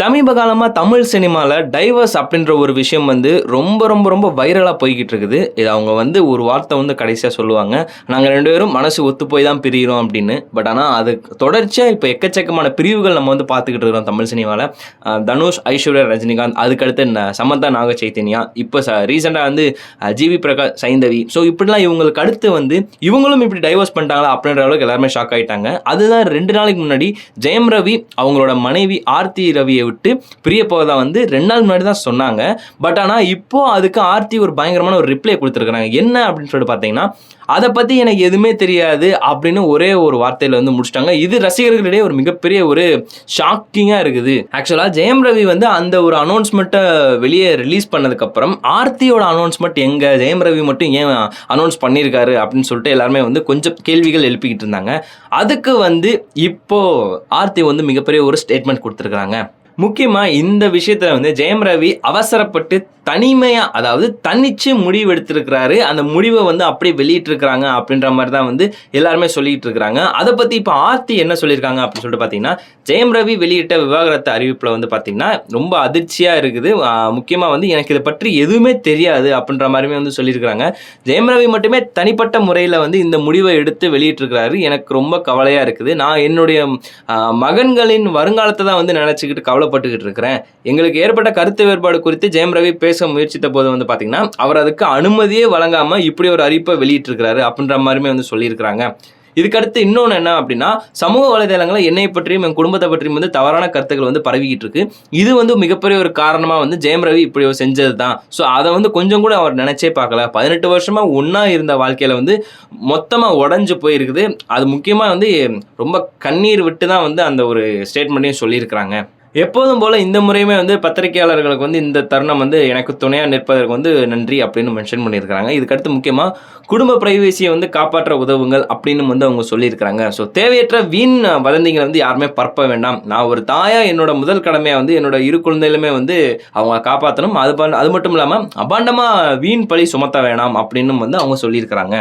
சமீப காலமாக தமிழ் சினிமாவில் டைவர்ஸ் அப்படின்ற ஒரு விஷயம் வந்து ரொம்ப ரொம்ப ரொம்ப வைரலாக போய்கிட்டு இருக்குது. இது அவங்க வந்து ஒரு வார்த்தை வந்து கடைசியாக சொல்லுவாங்க. நாங்கள் ரெண்டு பேரும் மனசு ஒத்து போய் தான் பிரிகிறோம் அப்படின்னு. பட் ஆனால் அது தொடர்ச்சியாக இப்போ எக்கச்சக்கமான பிரிவுகள் நம்ம வந்து பார்த்துக்கிட்டு இருக்கிறோம் தமிழ் சினிமாவில் தனுஷ் ஐஸ்வர்யா ரஜினிகாந்த் அதுக்கடுத்து ந- சமந்தா நாக சைத்தன்யா இப்போ ச ரீசெண்டாக வந்து ஜிவி பிரகாஷ் சைந்தவி. ஸோ இப்படிலாம் இவங்களுக்கு அடுத்து வந்து இவங்களும் இப்படி டைவர்ஸ் பண்ணிட்டாங்களா அப்படின்ற அளவுக்கு எல்லாருமே ஷாக் ஆயிட்டாங்க. அதுதான் ரெண்டு நாளைக்கு முன்னாடி ஜெயம் ரவி அவங்களோட மனைவி ஆர்த்தி ரவியை விட்டு பிரிய போவதா வந்து ரெண்டு நாள் முன்னாடி தான் சொன்னாங்க. பட் ஆனால் இப்போ அதுக்கு ஆர்த்தி ஒரு பயங்கரமான ஒரு ரிப்ளை கொடுத்துருக்குறாங்க. என்ன அப்படின்னு சொல்லிட்டு பார்த்தீங்கன்னா அதை பற்றி எனக்கு எதுவுமே தெரியாது அப்படின்னு ஒரே ஒரு வார்த்தையில் வந்து முடிச்சிட்டாங்க. இது ரசிகர்களிடையே ஒரு மிகப்பெரிய ஒரு ஷாக்கிங்காக இருக்குது. ஆக்சுவலாக ஜெயம் ரவி வந்து அந்த ஒரு அனௌன்ஸ்மெண்ட்டை வெளியே ரிலீஸ் பண்ணதுக்கப்புறம் ஆர்த்தியோட அனௌன்ஸ்மெண்ட் எங்கே ஜெயம் ரவி மட்டும் ஏன் அனௌன்ஸ் பண்ணியிருக்காரு அப்படின்னு சொல்லிட்டு எல்லாருமே வந்து கொஞ்சம் கேள்விகள் எழுப்பிக்கிட்டு இருந்தாங்க. அதுக்கு வந்து இப்போ ஆர்த்தி வந்து மிகப்பெரிய ஒரு ஸ்டேட்மெண்ட் கொடுத்துருக்காங்க முக்கியமாக இந்த விஷயத்தில் வந்து ஜெயம் ரவி அவசரப்பட்டு தனிமையாக அதாவது தனிச்சு முடிவு எடுத்திருக்கிறாரு அந்த முடிவை வந்து அப்படியே வெளியிட்டிருக்கிறாங்க அப்படின்ற மாதிரி தான் வந்து எல்லாருமே சொல்லிட்டு இருக்கிறாங்க அதை பற்றி இப்போ ஆர்த்தி என்ன சொல்லியிருக்காங்க அப்படின்னு சொல்லிட்டு பார்த்தீங்கன்னா ஜெயம் ரவி வெளியிட்ட விவாகரத்து அறிவிப்பில் வந்து பார்த்தீங்கன்னா ரொம்ப அதிர்ச்சியாக இருக்குது. முக்கியமாக வந்து எனக்கு இதை பற்றி எதுவுமே தெரியாது அப்படின்ற மாதிரியுமே வந்து சொல்லியிருக்கிறாங்க. ஜெயம் ரவி மட்டுமே தனிப்பட்ட முறையில் வந்து இந்த முடிவை எடுத்து வெளியிட்டிருக்கிறாரு. எனக்கு ரொம்ப கவலையாக இருக்குது. நான் என்னுடைய மகன்களின் வருங்காலத்தை தான் வந்து நினச்சிக்கிட்டு கவலை கவலைப்பட்டுக்கிட்டு இருக்கிறேன். எங்களுக்கு ஏற்பட்ட கருத்து வேறுபாடு குறித்து ஜெயம் ரவி பேச முயற்சித்த போது வந்து பார்த்தீங்கன்னா அவர் அதுக்கு அனுமதியே வழங்காமல் இப்படி ஒரு அறிவிப்பை வெளியிட்டிருக்கிறாரு அப்படின்ற மாதிரியுமே வந்து சொல்லியிருக்கிறாங்க. இதுக்கடுத்து இன்னொன்று என்ன அப்படின்னா சமூக வலைதளங்களில் என்னை பற்றியும் என் குடும்பத்தை பற்றியும் வந்து தவறான கருத்துக்கள் வந்து பரவிக்கிட்டு இருக்கு. இது வந்து மிகப்பெரிய ஒரு காரணமாக வந்து ஜெயம் ரவி இப்படி செஞ்சது தான் ஸோ அதை வந்து கொஞ்சம் கூட அவர் நினைச்சே பார்க்கல. பதினெட்டு வருஷமாக ஒன்றா இருந்த வாழ்க்கையில் வந்து மொத்தமாக உடஞ்சு போயிருக்குது. அது முக்கியமாக வந்து ரொம்ப கண்ணீர் விட்டு தான் வந்து அந்த ஒரு ஸ்டேட்மெண்ட்டையும் சொல்லியிருக்கிறாங்க. எப்போதும் போல் இந்த முறையுமே வந்து பத்திரிகையாளர்களுக்கு வந்து இந்த தருணம் வந்து எனக்கு துணையாக நிற்பதற்கு வந்து நன்றி அப்படின்னு மென்ஷன் பண்ணியிருக்கிறாங்க. இதுக்கடுத்து முக்கியமாக குடும்ப பிரைவேசியை வந்து காப்பாற்ற உதவுங்கள் அப்படின்னு வந்து அவங்க சொல்லியிருக்கிறாங்க. ஸோ தேவையற்ற வீண் வதந்திகளை வந்து யாருமே பரப்ப வேண்டாம். நான் ஒரு தாயாக என்னோட முதல் கடமையாக வந்து என்னோட இரு குழந்தைகளுமே வந்து அவங்க காப்பாற்றணும் அது பண் அது மட்டும் இல்லாமல் அபாண்டமாக வீண் பழி சுமத்த வேணாம் அப்படின்னு வந்து அவங்க சொல்லியிருக்கிறாங்க.